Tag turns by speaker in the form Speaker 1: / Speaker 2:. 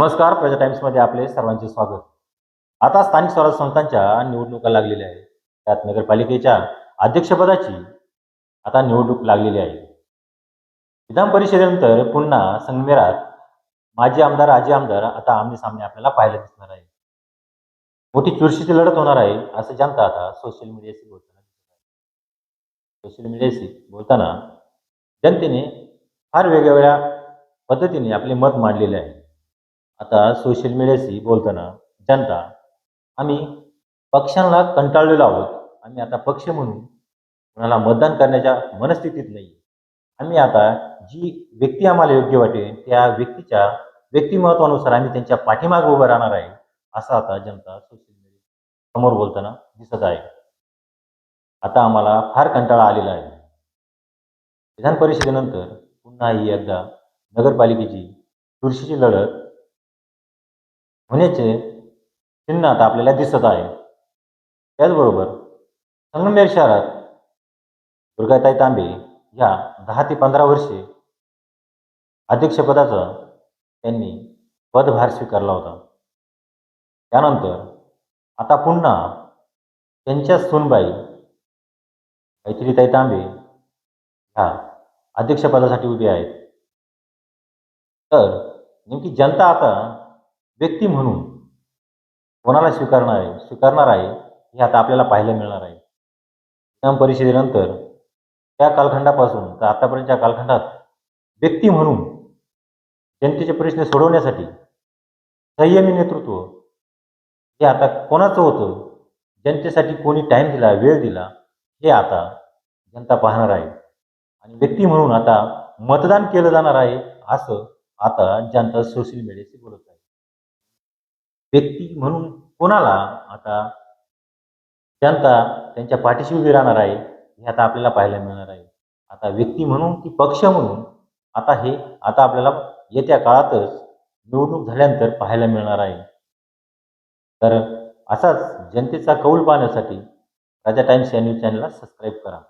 Speaker 1: नमस्कार प्रजा टाइम्समध्ये आपले सर्वांचे स्वागत. आता स्थानिक स्वराज्य संस्थांच्या निवडणुका लागलेल्या आहेत. त्यात नगरपालिकेच्या अध्यक्षपदाची आता निवडणूक लागलेली आहे. विधान परिषदेनंतर पुन्हा संगमेरात माजी आमदार आजी आमदार आता आमने सामने आपल्याला पाहायला दिसणार आहे मोठी चुरशीची लढत होणार आहे असं जनता आता सोशल मीडियाशी बोलताना दिसत आहे. सोशल मीडियाशी बोलताना जनतेने फार वेगवेगळ्या पद्धतीने आपले मत मांडलेले आहे. आता सोशल मीडियाशी बोलताना जनता आम्ही पक्षांना कंटाळलेलो आहोत. आम्ही आता पक्ष म्हणून कुणाला मतदान करण्याच्या मनस्थितीत नाही. आम्ही आता जी व्यक्ती आम्हाला योग्य वाटेल त्या व्यक्तीच्या व्यक्तिमत्वानुसार आम्ही त्यांच्या पाठीमागे उभं राहणार आहे असं आता जनता सोशल मीडिया समोर बोलताना दिसत आहे. आता आम्हाला फार कंटाळा आलेला आहे. विधान परिषदेनंतर पुन्हा ही एकदा नगरपालिकेची तुळशीची लढत होण्याचे चिन्ह आता आपल्याला दिसत आहे. त्याचबरोबर संगमेर शहरात दुर्गाताई तांबे या दहा ते पंधरा वर्षे अध्यक्षपदाचा त्यांनी पदभार स्वीकारला होता. त्यानंतर आता पुन्हा त्यांच्या सुनबाई मैत्रीताई तांबे ह्या अध्यक्षपदासाठी उभे आहेत. तर नेमकी जनता आता व्यक्ती म्हणून कोणाला स्वीकारणार आहे? स्वीकारणार आहे हे आता आपल्याला पाहायला मिळणार आहे. विधान परिषदेनंतर त्या कालखंडापासून तर आतापर्यंतच्या कालखंडात व्यक्ती म्हणून जनतेचे प्रश्न सोडवण्यासाठी संयमी नेतृत्व हे आता कोणाचं होतं? जनतेसाठी कोणी टाईम दिला वेळ दिला हे आता जनता पाहणार आहे. आणि व्यक्ती म्हणून आता मतदान केलं जाणार आहे असं आता जनता सोशल मीडियाशी बोलत आहे. व्यक्ती म्हणून कोणाला आता जनता त्यांच्या पाठीशी उभी राहणार आहे हे आता आपल्याला पाहायला मिळणार आहे. आता व्यक्ती म्हणून की पक्ष म्हणून आता हे आता आपल्याला येत्या काळातच निवडणूक झाल्यानंतर पाहायला मिळणार आहे. तर असाच जनतेचा कौल पाहण्यासाठी राजा टाइम्स या न्यूज चॅनलला सबस्क्राईब करा.